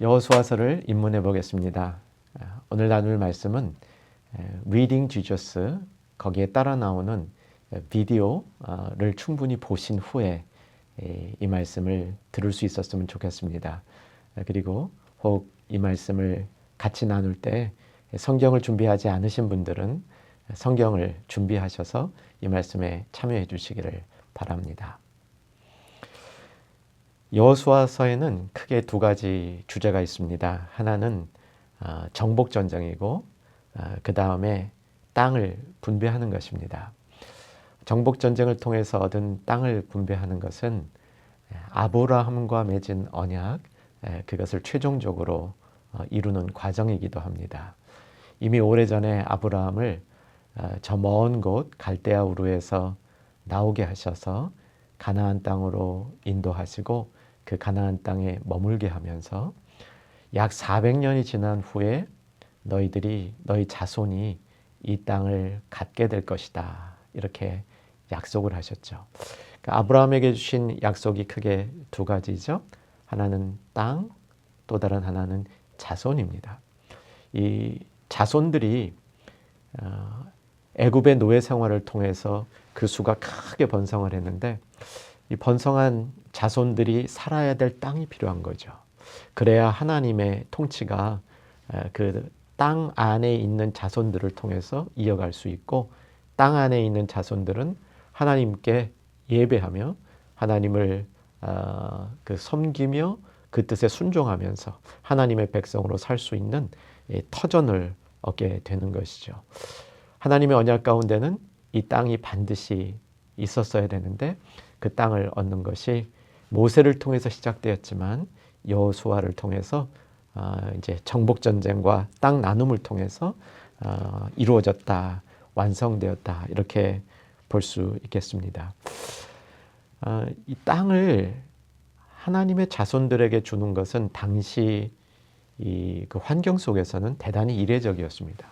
여호수아서를 입문해 보겠습니다. 아, 오늘 나눌 말씀은 Reading Jesus 거기에 따라 나오는 비디오를 충분히 보신 후에 이 말씀을 들을 수 있었으면 좋겠습니다. 아, 그리고 혹 이 말씀을 같이 나눌 때 성경을 준비하지 않으신 분들은 성경을 준비하셔서 이 말씀에 참여해 주시기를 바랍니다. 여호수아서에는 크게 두 가지 주제가 있습니다. 하나는 아, 정복 전쟁이고 아, 그 다음에 땅을 분배하는 것입니다. 정복 전쟁을 통해서 얻은 땅을 분배하는 것은 아브라함과 맺은 언약 그것을 최종적으로 어, 이루는 과정이기도 합니다. 이미 오래전에 아브라함을 어, 저먼 곳 갈대아 우르에서 나오게 하셔서 가나안 땅으로 인도하시고 그 가나안 땅에 머물게 하면서 약 400년이 지난 후에 너희들이 너희 자손이 이 땅을 갖게 될 것이다. 이렇게 약속을 하셨죠. 그러니까 아브라함에게 주신 약속이 크게 두 가지죠. 하나는 땅, 또 다른 하나는 자손입니다. 이 자손들이 어, 애굽의 노예 생활을 통해서 그 수가 크게 번성을 했는데 이 번성한 자손들이 살아야 될 땅이 필요한 거죠. 그래야 하나님의 통치가 그 땅 안에 있는 자손들을 통해서 이어갈 수 있고 땅 안에 있는 자손들은 하나님께 예배하며 하나님을 어, 그 섬기며 그 뜻에 순종하면서 하나님의 백성으로 살 수 있는 터전을 얻게 되는 것이죠. 하나님의 언약 가운데는 이 땅이 반드시 있었어야 되는데 그 땅을 얻는 것이 모세를 통해서 시작되었지만 여호수아를 통해서 어, 이제 정복 전쟁과 땅 나눔을 통해서 어, 이루어졌다, 완성되었다 이렇게 볼 수 있겠습니다. 어, 이 땅을 하나님의 자손들에게 주는 것은 당시 이 그 환경 속에서는 대단히 이례적이었습니다.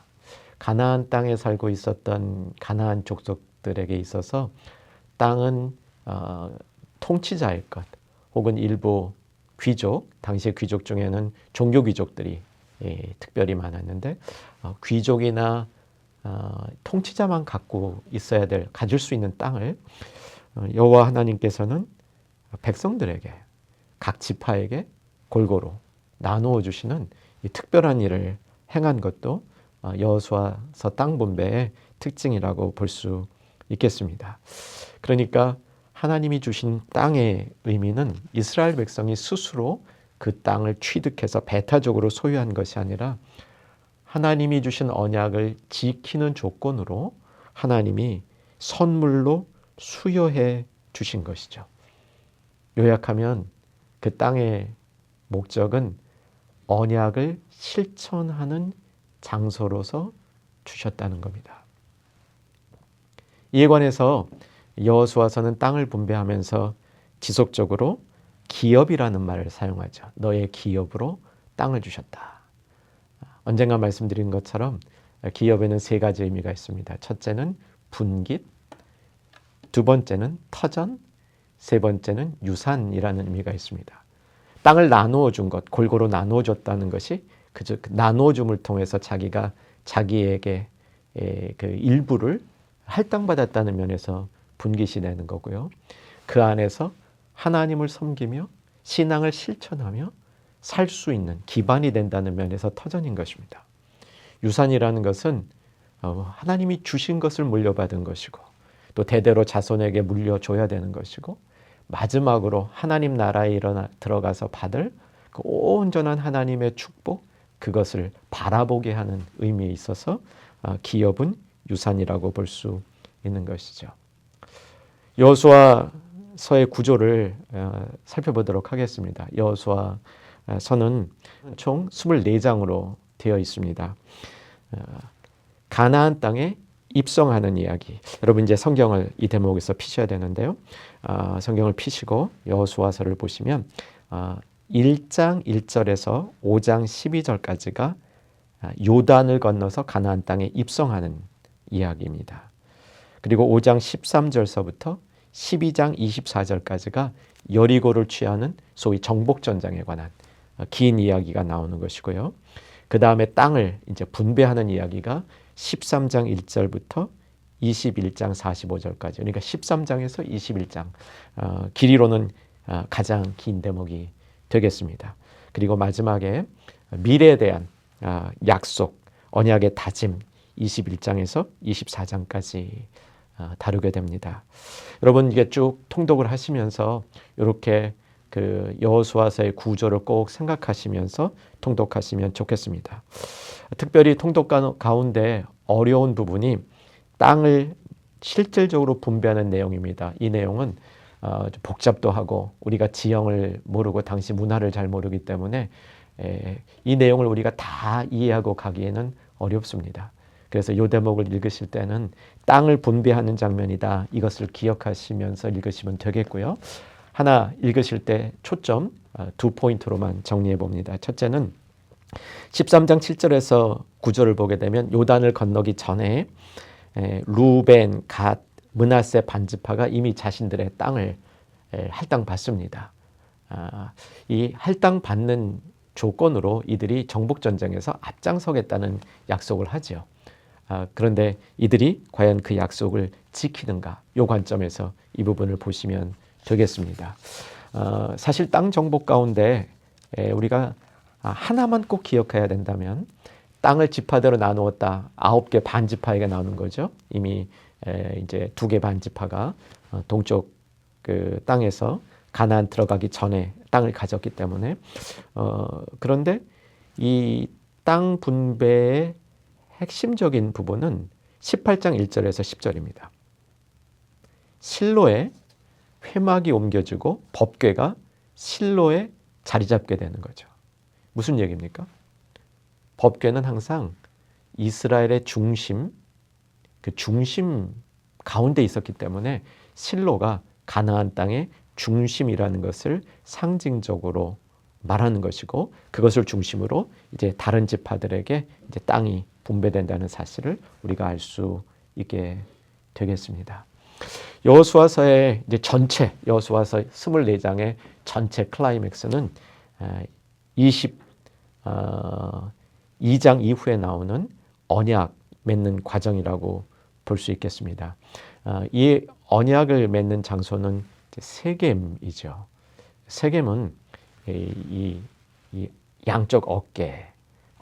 가나안 땅에 살고 있었던 가나안 족속들에게 있어서 땅은 어, 통치자의 것 혹은 일부 귀족 당시의 귀족 중에는 종교 귀족들이 예, 특별히 많았는데 어, 귀족이나 어, 통치자만 갖고 있어야 될 가질 수 있는 땅을 어, 여호와 하나님께서는 백성들에게 각 지파에게 골고루 나누어 주시는 특별한 일을 행한 것도 어, 여호수아서 땅 분배의 특징이라고 볼 수 있겠습니다. 그러니까 하나님이 주신 땅의 의미는 이스라엘 백성이 스스로 그 땅을 취득해서 배타적으로 소유한 것이 아니라 하나님이 주신 언약을 지키는 조건으로 하나님이 선물로 수여해 주신 것이죠. 요약하면 그 땅의 목적은 언약을 실천하는 장소로서 주셨다는 겁니다. 이에 관해서 여호수아서는 땅을 분배하면서 지속적으로 기업이라는 말을 사용하죠. 너의 기업으로 땅을 주셨다. 언젠가 말씀드린 것처럼 기업에는 세 가지 의미가 있습니다. 첫째는 분깃, 두 번째는 터전, 세 번째는 유산이라는 의미가 있습니다. 땅을 나누어 준 것, 골고루 나누어 줬다는 것이 그저 그 나누어 줌을 통해서 자기가 자기에게 그 일부를 할당받았다는 면에서 분깃이 되는 거고요. 그 안에서 하나님을 섬기며 신앙을 실천하며 살 수 있는 기반이 된다는 면에서 터전인 것입니다. 유산이라는 것은 어, 하나님이 주신 것을 물려받은 것이고 또 대대로 자손에게 물려줘야 되는 것이고 마지막으로 하나님 나라에 일어나 들어가서 받을 그 온전한 하나님의 축복 그것을 바라보게 하는 의미에 있어서 어, 기업은 유산이라고 볼 수 있는 것이죠. 여호수아서의 구조를 어, 살펴보도록 하겠습니다. 여호수아서는 총 24장으로 되어 있습니다. 어, 가나안 땅에 입성하는 이야기. 여러분 이제 성경을 이 대목에서 피셔야 되는데요. 어, 성경을 피시고 여호수아서를 보시면 1장 1절에서 5장 12절까지가 요단을 건너서 가나안 땅에 입성하는 이야기입니다. 그리고 5장 13절서부터 12장 24절까지가 여리고를 취하는 소위 정복 전쟁에 관한 긴 이야기가 나오는 것이고요. 그 다음에 땅을 이제 분배하는 이야기가 13장 1절부터 21장 45절까지. 그러니까 13장에서 21장. 어, 길이로는 어, 가장 긴 대목이 되겠습니다. 그리고 마지막에 미래에 대한 어, 약속, 언약의 다짐 21장에서 24장까지 어, 다루게 됩니다. 여러분 이게 쭉 통독을 하시면서 이렇게 그 여호수아서의 구조를 꼭 생각하시면서 통독하시면 좋겠습니다. 특별히 통독 가운데 어려운 부분이 땅을 실질적으로 분배하는 내용입니다. 이 내용은 어, 복잡도 하고 우리가 지형을 모르고 당시 문화를 잘 모르기 때문에 에, 이 내용을 우리가 다 이해하고 가기에는 어렵습니다. 그래서 이 대목을 읽으실 때는 땅을 분배하는 장면이다. 이것을 기억하시면서 읽으시면 되겠고요. 하나 읽으실 때 초점 어, 두 포인트로만 정리해 봅니다. 첫째는 13장 7절에서 9절을 보게 되면 요단을 건너기 전에 루벤, 갓, 문하세 반지파가 이미 자신들의 땅을 할당 받습니다. 아, 이 할당 받는 조건으로 이들이 정복 전쟁에서 앞장서겠다는 약속을 하죠. 아, 그런데 이들이 과연 그 약속을 지키는가? 요 관점에서 이 부분을 보시면 되겠습니다. 어, 사실 땅 정복 가운데 에, 우리가 하나만 꼭 기억해야 된다면 땅을 지파대로 나누었다. 아홉 개 반지파에게 나오는 거죠. 이미 에, 이제 두 개 반지파가 어, 동쪽 그 땅에서 가나안 들어가기 전에 땅을 가졌기 때문에 어, 그런데 이 땅 분배의 핵심적인 부분은 18장 1절에서 10절입니다. 실로에 회막이 옮겨지고 법궤가 실로에 자리 잡게 되는 거죠. 무슨 얘기입니까? 법궤는 항상 이스라엘의 중심, 그 중심 가운데 있었기 때문에 실로가 가나안 땅의 중심이라는 것을 상징적으로 말하는 것이고 그것을 중심으로 이제 다른 지파들에게 이제 땅이 분배된다는 사실을 우리가 알 수 있게 되겠습니다. 여호수아서의 이제 전체 여호수아서 24장의 전체 클라이맥스는 20 어, 2장 이후에 나오는 언약 맺는 과정이라고 볼 수 있겠습니다. 어, 이 언약을 맺는 장소는 세겜이죠. 세겜은 이, 이, 이 양쪽 어깨,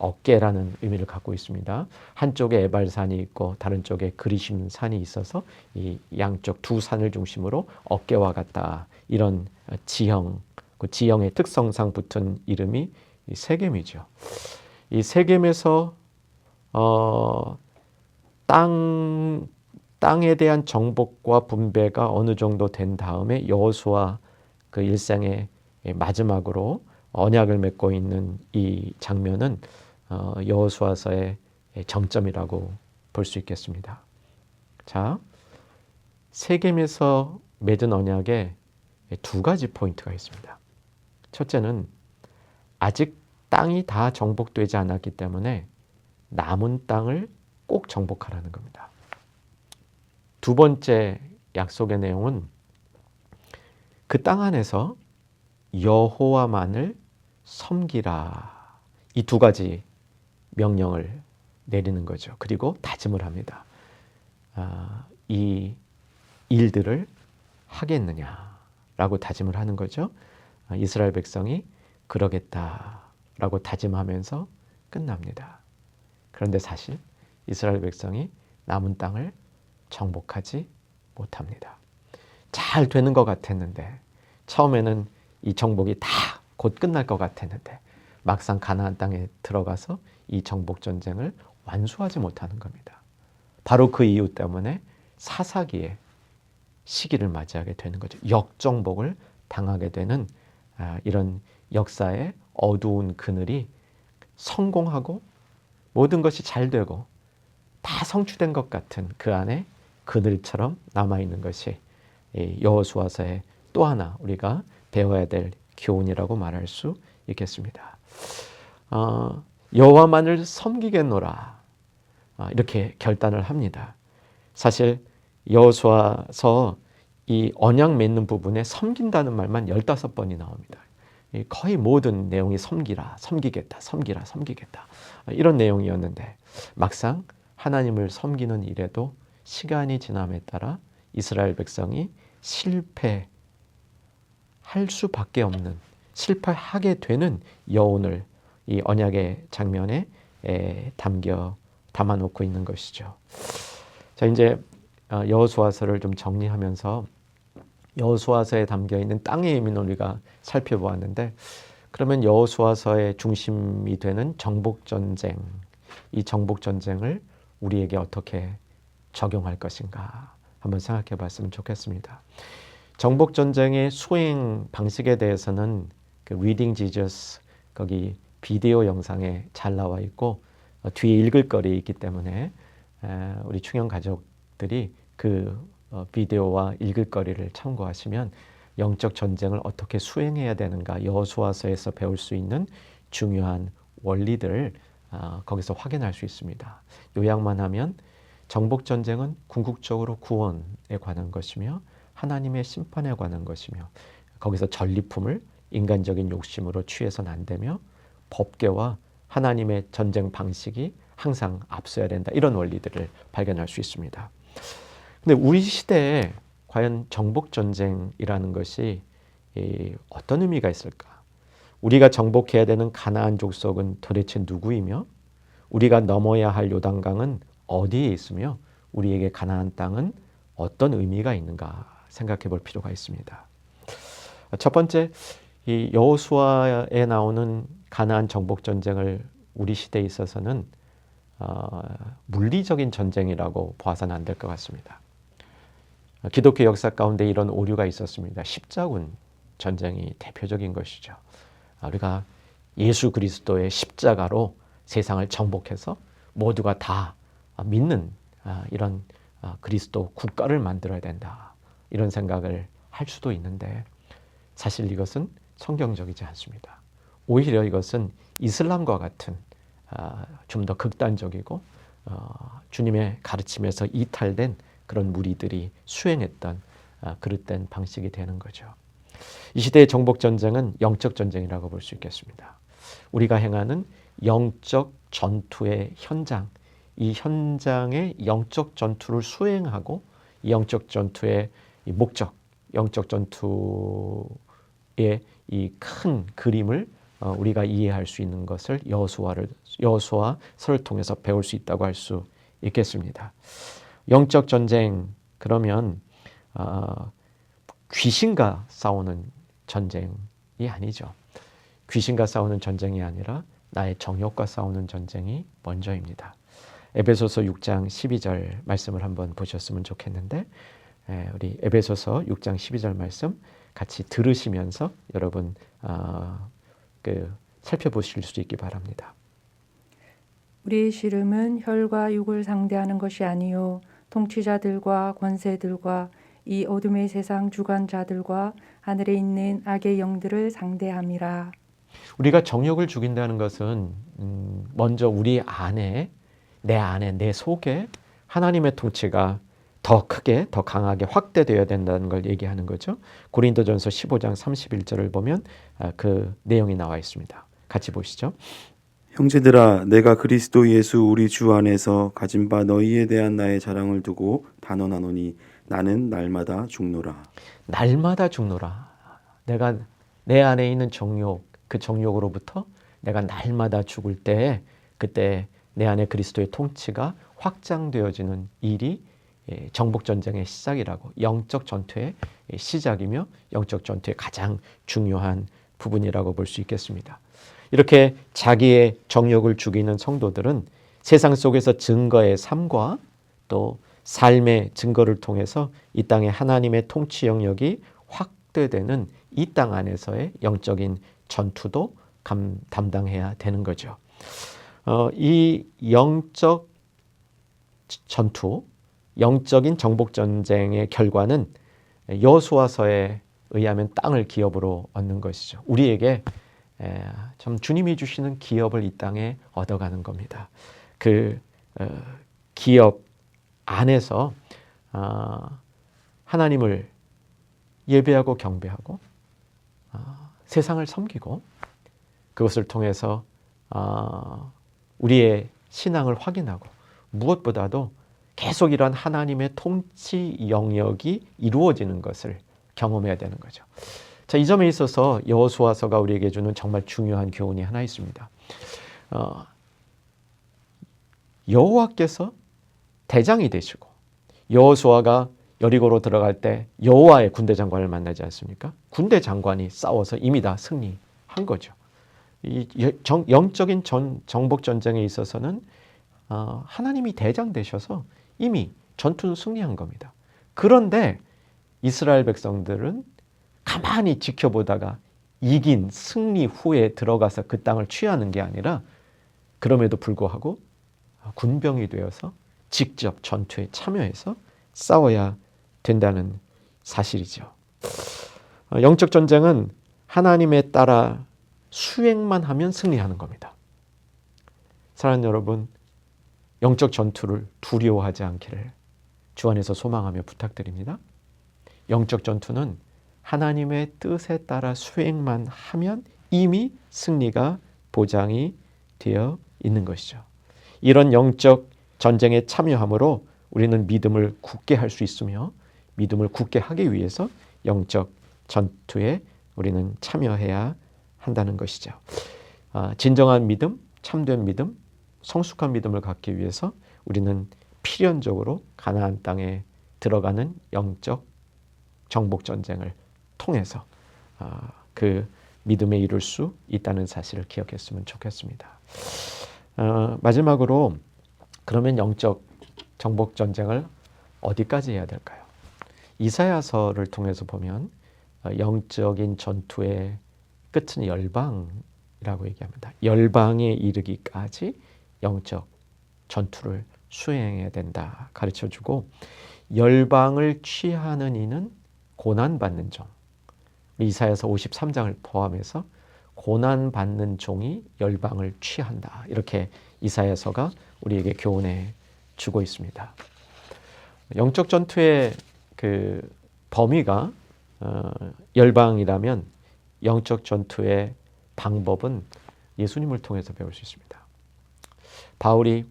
어깨라는 의미를 갖고 있습니다. 한쪽에 에발산이 있고 다른 쪽에 그리심 산이 있어서 이 양쪽 두 산을 중심으로 어깨와 같다 이런 지형, 그 지형의 특성상 붙은 이름이 세겜이죠. 이 세겜에서 어, 땅 땅에 대한 정복과 분배가 어느 정도 된 다음에 여호수아 그 일생의 마지막으로 언약을 맺고 있는 이 장면은 어, 여호수아서의 정점이라고 볼 수 있겠습니다. 자, 세겜에서 맺은 언약에 두 가지 포인트가 있습니다. 첫째는 아직 땅이 다 정복되지 않았기 때문에 남은 땅을 꼭 정복하라는 겁니다. 두 번째 약속의 내용은 그 땅 안에서 여호와만을 섬기라. 이 두 가지 명령을 내리는 거죠. 그리고 다짐을 합니다. 아, 이 일들을 하겠느냐라고 다짐을 하는 거죠. 아, 이스라엘 백성이 그러겠다라고 다짐하면서 끝납니다. 그런데 사실 이스라엘 백성이 남은 땅을 정복하지 못합니다. 잘 되는 것 같았는데 처음에는 이 정복이 다 곧 끝날 것 같았는데 막상 가나안 땅에 들어가서 이 정복 전쟁을 완수하지 못하는 겁니다. 바로 그 이유 때문에 사사기의 시기를 맞이하게 되는 거죠. 역정복을 당하게 되는 아, 이런 역사의 어두운 그늘이 성공하고 모든 것이 잘 되고 다 성취된 것 같은 그 안에 그늘처럼 남아 있는 것이 여호수아서의 또 하나 우리가 배워야 될 교훈이라고 말할 수 있겠습니다. 어, 여호와만을 섬기겠노라 어, 이렇게 결단을 합니다. 사실 여호수아서 이 언약 맺는 부분에 섬긴다는 말만 15번이 나옵니다. 이 거의 모든 내용이 섬기라, 섬기겠다, 섬기라, 섬기겠다 이런 내용이었는데 막상 하나님을 섬기는 일에도 시간이 지남에 따라 이스라엘 백성이 실패할 수밖에 없는 실패하게 되는 여운을 이 언약의 장면에 에, 담겨 담아놓고 있는 것이죠. 자 이제 어, 여호수아서를 좀 정리하면서 여호수아서에 담겨 있는 땅의 의미는 우리가 살펴보았는데 그러면 여호수아서의 중심이 되는 정복 전쟁 이 정복 전쟁을 우리에게 어떻게 적용할 것인가 한번 생각해 봤으면 좋겠습니다. 정복 전쟁의 수행 방식에 대해서는 그 지저스 거기 비디오 영상에 잘 나와 있고 어, 뒤에 읽을 거리 있기 때문에 에, 우리 충영 가족들이 그 어, 비디오와 읽을 거리를 참고하시면 영적 전쟁을 어떻게 수행해야 되는가 여호수아서에서 배울 수 있는 중요한 원리들을 어, 거기서 확인할 수 있습니다. 요약만 하면 정복 전쟁은 궁극적으로 구원에 관한 것이며 하나님의 심판에 관한 것이며 거기서 전리품을 인간적인 욕심으로 취해서는 안 되며 법계와 하나님의 전쟁 방식이 항상 앞서야 된다. 이런 원리들을 발견할 수 있습니다. 근데 우리 시대에 과연 정복 전쟁이라는 것이 어떤 의미가 있을까? 우리가 정복해야 되는 가나안 족속은 도대체 누구이며 우리가 넘어야 할 요단강은 어디에 있으며 우리에게 가나안 땅은 어떤 의미가 있는가 생각해 볼 필요가 있습니다. 첫 번째, 이 여호수아에 나오는 가나안 정복 전쟁을 우리 시대에 있어서는 어, 물리적인 전쟁이라고 봐서는 안 될 것 같습니다. 기독교 역사 가운데 이런 오류가 있었습니다. 십자군 전쟁이 대표적인 것이죠. 아, 우리가 예수 그리스도의 십자가로 세상을 정복해서 모두가 다 믿는 아, 이런 아, 그리스도 국가를 만들어야 된다. 이런 생각을 할 수도 있는데 사실 이것은 성경적이지 않습니다. 오히려 이것은 이슬람과 같은 좀 더 극단적이고 어, 주님의 가르침에서 이탈된 그런 무리들이 수행했던 그릇된 방식이 되는 거죠. 이 시대의 정복 전쟁은 영적 전쟁이라고 볼 수 있겠습니다. 우리가 행하는 영적 전투의 현장, 이 현장의 영적 전투를 수행하고 영적 전투의 목적, 영적 전투의 이 큰 그림을 어, 우리가 이해할 수 있는 것을 여호수아를 여호수아서를 통해서 배울 수 있다고 할 수 있겠습니다. 영적 전쟁 그러면 어, 귀신과 싸우는 전쟁이 아니죠. 귀신과 싸우는 전쟁이 아니라 나의 정욕과 싸우는 전쟁이 먼저입니다. 에베소서 6장 12절 말씀을 한번 보셨으면 좋겠는데 우리 에베소서 6장 12절 말씀 같이 들으시면서 여러분 어, 그 살펴보실 수 있기 바랍니다. 우리의 씨름은 혈과 육을 상대하는 것이 아니요 통치자들과 권세들과 이 어둠의 세상 주관자들과 하늘에 있는 악의 영들을 상대함이라. 우리가 정욕을 죽인다는 것은 음, 먼저 우리 안에 내 안에 내 속에 하나님의 통치가 더 크게 더 강하게 확대되어야 된다는 걸 얘기하는 거죠. 고린도전서 15장 31절을 보면 아, 그 내용이 나와 있습니다. 같이 보시죠. 형제들아 내가 그리스도 예수 우리 주 안에서 가진 바 너희에 대한 나의 자랑을 두고 단언하노니 나는 날마다 죽노라. 날마다 죽노라. 내가 내 안에 있는 정욕 그 정욕으로부터 내가 날마다 죽을 때 그때 내 안에 그리스도의 통치가 확장되어지는 일이 예, 정복 전쟁의 시작이라고 영적 전투의 시작이며 영적 전투의 가장 중요한 부분이라고 볼 수 있겠습니다. 이렇게 자기의 정욕을 죽이는 성도들은 세상 속에서 증거의 삶과 또 삶의 증거를 통해서 이 땅에 하나님의 통치 영역이 확대되는 이 땅 안에서의 영적인 전투도 감, 담당해야 되는 거죠. 어, 이 영적 전투, 영적인 정복 전쟁의 결과는 여호수아서에 의하면 땅을 기업으로 얻는 것이죠. 우리에게 참 주님이 주시는 기업을 이 땅에 얻어가는 겁니다. 그 어, 기업 안에서 어, 하나님을 예배하고 경배하고 어, 세상을 섬기고 그것을 통해서 어, 우리의 신앙을 확인하고 무엇보다도 계속 이러한 하나님의 통치 영역이 이루어지는 것을 경험해야 되는 거죠. 자, 이 점에 있어서 여호수아서가 우리에게 주는 정말 중요한 교훈이 하나 있습니다. 어, 여호와께서 대장이 되시고 여호수아가 여리고로 들어갈 때 여호와의 군대 장관을 만나지 않습니까? 군대 장관이 싸워서 이미 다 승리한 거죠. 이 정, 영적인 전, 정복 전쟁에 있어서는 어, 하나님이 대장 되셔서 이미 전투는 승리한 겁니다. 그런데 이스라엘 백성들은 가만히 지켜보다가 이긴 승리 후에 들어가서 그 땅을 취하는 게 아니라 그럼에도 불구하고 군병이 되어서 직접 전투에 참여해서 싸워야 된다는 사실이죠. 어, 영적 전쟁은 하나님에 따라 수행만 하면 승리하는 겁니다. 사랑하는 여러분, 영적 전투를 두려워하지 않기를 주 안에서 소망하며 부탁드립니다. 영적 전투는 하나님의 뜻에 따라 수행만 하면 이미 승리가 보장이 되어 있는 것이죠. 이런 영적 전쟁에 참여함으로 우리는 믿음을 굳게 할 수 있으며 믿음을 굳게 하기 위해서 영적 전투에 우리는 참여해야 한다는 것이죠. 아, 진정한 믿음, 참된 믿음, 성숙한 믿음을 갖기 위해서 우리는 필연적으로 가나안 땅에 들어가는 영적 정복 전쟁을 통해서 아, 그 믿음에 이룰 수 있다는 사실을 기억했으면 좋겠습니다. 어, 마지막으로 그러면 영적 정복 전쟁을 어디까지 해야 될까요? 이사야서를 통해서 보면 어, 영적인 전투의 끝은 열방이라고 얘기합니다. 열방에 이르기까지 영적 전투를 수행해야 된다 가르쳐 주고 열방을 취하는 이는 고난 받는 종. 이사야서 53장을 포함해서 고난 받는 종이 열방을 취한다. 이렇게 이사야서가 우리에게 교훈해 주고 있습니다. 영적 전투의 그 범위가 어, 열방이라면 영적 전투의 방법은 예수님을 통해서 배울 수 있습니다. 바울이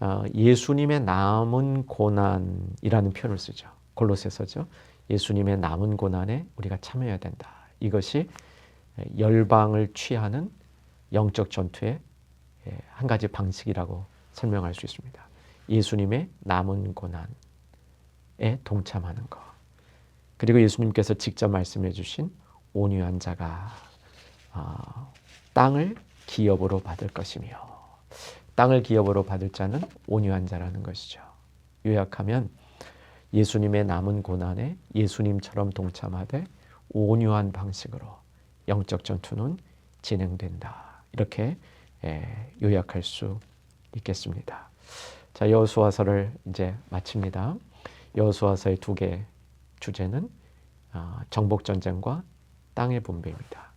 어, 예수님의 남은 고난이라는 표현을 쓰죠. 골로새서죠. 예수님의 남은 고난에 우리가 참여해야 된다. 이것이 열방을 취하는 영적 전투의 예, 한 가지 방식이라고 설명할 수 있습니다. 예수님의 남은 고난에 동참하는 것. 그리고 예수님께서 직접 말씀해 주신 온유한 자가 어, 땅을 기업으로 받을 것이며 땅을 기업으로 받을 자는 온유한 자라는 것이죠. 요약하면 예수님의 남은 고난에 예수님처럼 동참하되 온유한 방식으로 영적 전투는 진행된다. 이렇게 예, 요약할 수 있겠습니다. 자, 여호수아서를 이제 마칩니다. 여호수아서의 두 개 주제는 아, 정복 전쟁과 땅의 분배입니다.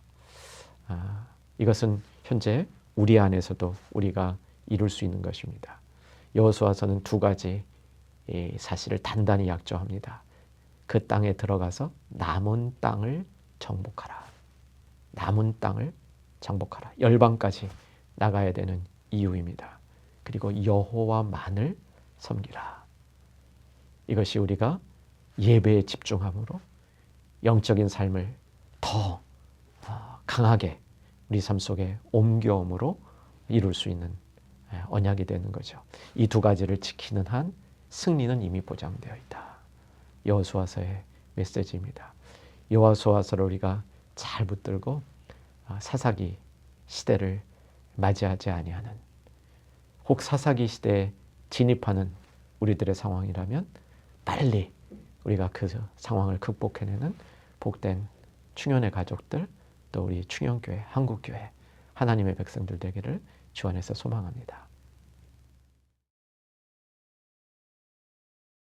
아, 이것은 현재 우리 안에서도 우리가 이룰 수 있는 것입니다. 여호수아서는 두 가지 사실을 단단히 약조합니다. 그 땅에 들어가서 남은 땅을 정복하라. 남은 땅을 정복하라. 열방까지 나가야 되는 이유입니다. 그리고 여호와만을 섬기라. 이것이 우리가 예배에 집중함으로 영적인 삶을 더 어, 강하게 우리 삶 속에 옮겨옴으로 이룰 수 있는 예, 언약이 되는 거죠. 이 두 가지를 지키는 한 승리는 이미 보장되어 있다. 여호수아서의 메시지입니다. 여호수아서를 우리가 잘 붙들고 아, 사사기 시대를 맞이하지 아니하는 혹 사사기 시대에 진입하는 우리들의 상황이라면 빨리 우리가 그 상황을 극복해내는 복된 충현의 가족들 또 우리 충현교회 한국교회 하나님의 백성들 되기를 주 안에서 소망합니다.